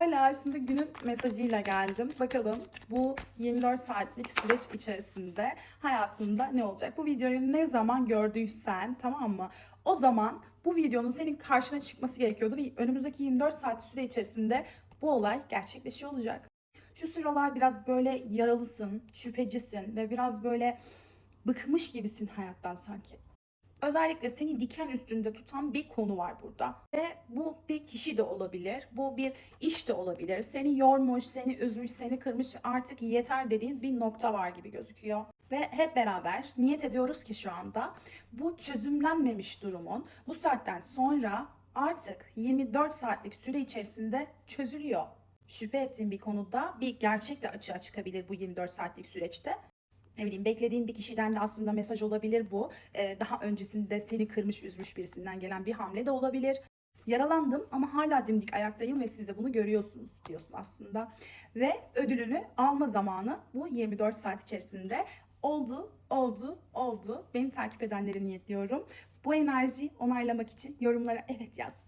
Hala şimdi günün mesajıyla geldim. Bakalım bu 24 saatlik süreç içerisinde hayatında ne olacak? Bu videoyu ne zaman gördüysen tamam mı? O zaman bu videonun senin karşına çıkması gerekiyordu ve önümüzdeki 24 saat süre içerisinde bu olay gerçekleşiyor olacak. Şu sıralar biraz böyle yaralısın, şüphecisin ve biraz böyle bıkmış gibisin hayattan sanki. Özellikle seni diken üstünde tutan bir konu var burada. Ve bu bir kişi de olabilir, bu bir iş de olabilir. Seni yormuş, seni üzmüş, seni kırmış artık yeter dediğin bir nokta var gibi gözüküyor. Ve hep beraber niyet ediyoruz ki şu anda bu çözümlenmemiş durumun bu saatten sonra artık 24 saatlik süre içerisinde çözülüyor. Şüphe ettiğin bir konuda bir gerçek de açığa çıkabilir bu 24 saatlik süreçte ne bileyim beklediğin bir kişiden de aslında mesaj olabilir bu. Ee, daha öncesinde seni kırmış, üzmüş birisinden gelen bir hamle de olabilir. Yaralandım ama hala dimdik ayaktayım ve siz de bunu görüyorsunuz diyorsun aslında. Ve ödülünü alma zamanı bu 24 saat içerisinde oldu, oldu, oldu. Beni takip edenleri niyetliyorum. Bu enerjiyi onaylamak için yorumlara evet yaz.